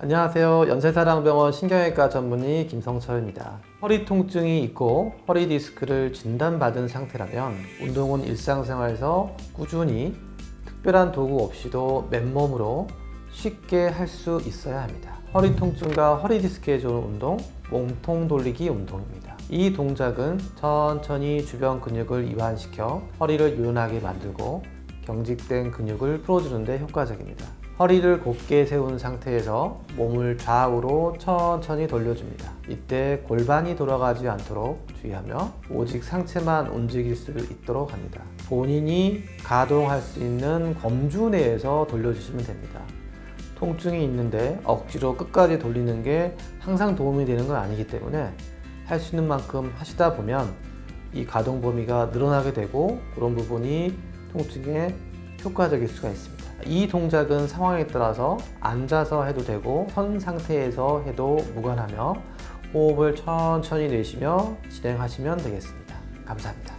안녕하세요. 연세사랑병원 신경외과 전문의 김성철입니다. 허리 통증이 있고 허리 디스크를 진단받은 상태라면 운동은 일상생활에서 꾸준히 특별한 도구 없이도 맨몸으로 쉽게 할 수 있어야 합니다. 허리 통증과 허리 디스크에 좋은 운동, 몸통 돌리기 운동입니다. 이 동작은 천천히 주변 근육을 이완시켜 허리를 유연하게 만들고 경직된 근육을 풀어주는 데 효과적입니다. 허리를 곧게 세운 상태에서 몸을 좌우로 천천히 돌려줍니다. 이때 골반이 돌아가지 않도록 주의하며 오직 상체만 움직일 수 있도록 합니다. 본인이 가동할 수 있는 검주 내에서 돌려주시면 됩니다. 통증이 있는데 억지로 끝까지 돌리는 게 항상 도움이 되는 건 아니기 때문에 할 수 있는 만큼 하시다 보면 이 가동 범위가 늘어나게 되고 그런 부분이 통증에 효과적일 수가 있습니다. 이 동작은 상황에 따라서 앉아서 해도 되고 선 상태에서 해도 무관하며 호흡을 천천히 내쉬며 진행하시면 되겠습니다. 감사합니다.